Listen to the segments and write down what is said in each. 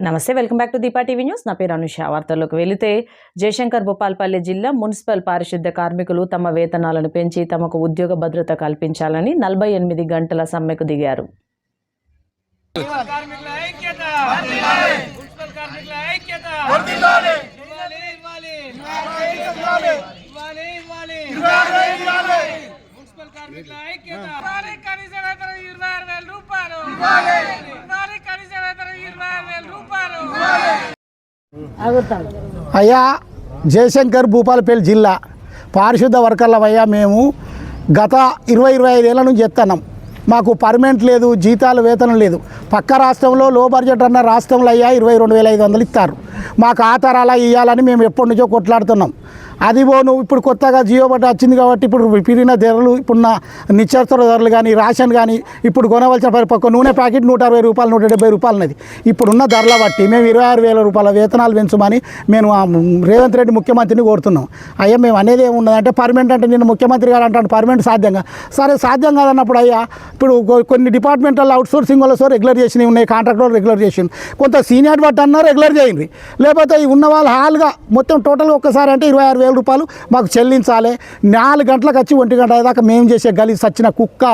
నమస్తే welcome back to Deepa TV news. నా పేరు అనుష. వార్తల్లోకి వెళితే జయశంకర్ భూపాల్పల్లి జిల్లా మున్సిపల్ పారిశుద్ధ కార్మికులు తమ వేతనాలను పెంచి తమకు ఉద్యోగ భద్రత కల్పించాలని నలభై ఎనిమిది గంటల సమ్మెకు దిగారు. ఐక్యత మున్సిపల్ కార్మికుల ఐక్యత ఇరవై ఆరు వేల రూపాయలు ఇవ్వాలి కనీస వేతనం ఇరవై ఆరు వేల రూపాయలు అయ్యా జయశంకర్ భూపాలపల్లి జిల్లా పారిశుద్ధ వర్కర్లమయ్యా మేము గత ఇరవై ఇరవై ఐదేళ్ళ నుంచి చెప్తున్నాం. మాకు పర్మనెంట్ లేదు జీతాలు వేతనం లేదు. పక్క రాష్ట్రంలో లో బడ్జెట్ అన్న రాష్ట్రంలో అయ్యా ఇరవై రెండు వేల ఐదు వందలు ఇస్తారు. మాకు ఆ తరాల ఇవ్వాలని మేము ఎప్పటి నుంచో కొట్లాడుతున్నాం. అది పోను ఇప్పుడు కొత్తగా జియో బట్ట వచ్చింది కాబట్టి ఇప్పుడు పెరిగిన ధరలు ఇప్పుడున్న నిత్యావసర ధరలు కానీ రేషన్ కానీ ఇప్పుడు కొనవలసిన పరిపక్వ నూనె ప్యాకెట్ నూట అరవై రూపాయలు నూట డెబ్బై రూపాయలన్నది ఇప్పుడున్న ధరల బట్టి మేము ఇరవై ఆరు వేల రూపాయల వేతనాలు పెంచమని మేము రేవంత్ రెడ్డి ముఖ్యమంత్రిని కోరుతున్నాం. అయ్యా మేము అనేది ఏమున్నదంటే పర్మనెంట్ అంటే నేను ముఖ్యమంత్రి గారు అంటాను పర్మనెంట్ సాధ్యంగా. సరే సాధ్యం కాదన్నప్పుడు అయ్యా ఇప్పుడు కొన్ని డిపార్ట్మెంటల్ అవుట్ సోర్సింగ్ వల్ల సో రెగ్యులర్ చేసినవి ఉన్నాయి కాంట్రాక్ట్ వాళ్ళు రెగ్యులర్ చేసింది కొంత సీనియర్ బట్టి అన్నా రెగ్యులర్ చేయండి. లేకపోతే ఉన్న వాళ్ళు హాల్గా మొత్తం టోటల్గా ఒక్కసారి అంటే ఇరవై ఆరు వేల రూపాయలు మాకు చెల్లించాలి. నాలుగు గంటలకు వచ్చి ఒంటి గంట దాకా మేము చేసే గలి సచ్చిన కుక్క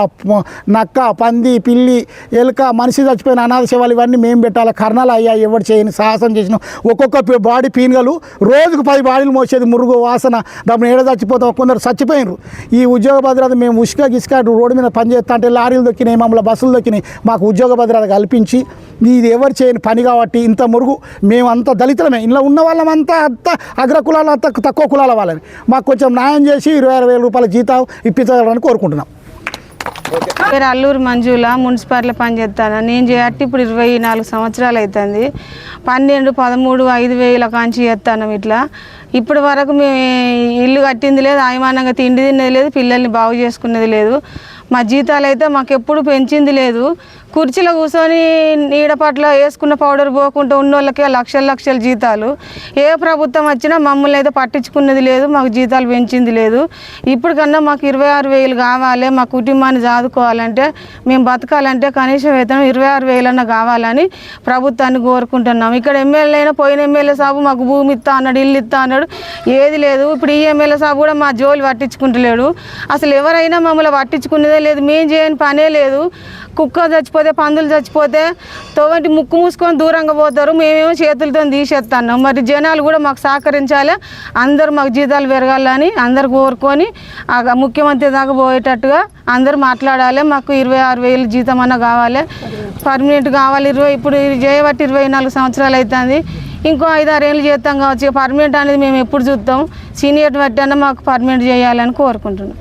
నక్క పంది పిల్లి ఎలుక మనిషి చచ్చిపోయిన అనాథ సేవలు ఇవన్నీ మేము పెట్టాలి. కర్ణాలు అయ్యా ఎవరు చేయని సాహసం చేసిన ఒక్కొక్క బాడీ పీనుగలు రోజుకు పది బాడీలు మోసేది మురుగు వాసన డబ్బులు ఏడ చచ్చిపోతాం కొందరు చచ్చిపోయినారు ఈ ఉద్యోగ భద్రత మేము ఉసుక గిసుక రోడ్డు మీద పనిచేస్తా అంటే లారీలు దొక్కినాయి మమ్మల్ని బస్సులు దొక్కినాయి. మాకు ఉద్యోగ భద్రత కల్పించి ఇది ఎవరు చేయని పని కాబట్టి ఇంత మురుగు మేము అంత దళితులమే. ఇంట్లో ఉన్న వాళ్ళమంతా అంత అగ్ర కులాల అంత తక్కువ కులాల వాళ్ళని మాకు కొంచెం న్యాయం చేసి ఇరవై ఆరు వేల రూపాయల జీతం ఇప్పించాలని కోరుకుంటున్నాం. పేరు అల్లూరు మంజుల మున్సిపాలిటీలో పనిచేస్తాను నేను చేయట్టి ఇప్పుడు ఇరవై నాలుగు సంవత్సరాలు అవుతుంది. పన్నెండు పదమూడు ఐదు వేల కాంచి చేస్తాను ఇట్లా. ఇప్పటి వరకు మేము ఇల్లు కట్టింది లేదు ఆయమానంగా తిండి తిన్నది లేదు పిల్లల్ని బాగు చేసుకునేది లేదు. మా జీతాలు అయితే మాకు ఎప్పుడు పెంచింది లేదు. కుర్చీలో కూర్చొని నీడ పట్ల వేసుకున్న పౌడర్ పోకుండా ఉన్న వాళ్ళకి లక్షల లక్షల జీతాలు. ఏ ప్రభుత్వం వచ్చినా మమ్మల్ని అయితే పట్టించుకున్నది లేదు మాకు జీతాలు పెంచింది లేదు. ఇప్పటికన్నా మాకు ఇరవై ఆరు వేలు కావాలి మా కుటుంబాన్ని చదువుకోవాలంటే మేము బతకాలంటే కనీసం వేతనం ఇరవై ఆరు వేలన్నా కావాలని ప్రభుత్వాన్ని కోరుకుంటున్నాం. ఇక్కడ ఎమ్మెల్యే అయినా పోయిన ఎమ్మెల్యే సాబు మాకు భూమి ఇస్తా అన్నాడు ఇల్లు ఇస్తా అన్నాడు ఏది లేదు. ఇప్పుడు ఈ ఎమ్మెల్యే సాబు కూడా మా జోలి పట్టించుకుంటలేడు. అసలు ఎవరైనా మమ్మల్ని పట్టించుకునేదే లేదు మేము చేయని పనే లేదు. కుక్క చచ్చిపోతే పందులు చచ్చిపోతే తోవంటి ముక్కు మూసుకొని దూరంగా పోతారు. మేమేమో చేతులతో తీసేస్తున్నాం మరి జనాలు కూడా మాకు సహకరించాలి. అందరూ మాకు జీతాలు పెరగాలని అందరు కోరుకొని ఆ ముఖ్యమంత్రి దాకా పోయేటట్టుగా అందరూ మాట్లాడాలి. మాకు ఇరవై ఆరు వేలు జీతం అన్న కావాలి. పర్మనెంట్ కావాలి. ఇరవై ఇప్పుడు ఇది చేయబట్టి ఇరవై నాలుగు సంవత్సరాలు అవుతుంది ఇంకో ఐదు ఆరు ఏళ్ళు చేస్తాం కావచ్చు. పర్మనెంట్ అనేది మేము ఎప్పుడు చూస్తాం. సీనియర్ బట్టి అన్న మాకు పర్మనెంట్ చేయాలని కోరుకుంటున్నాం.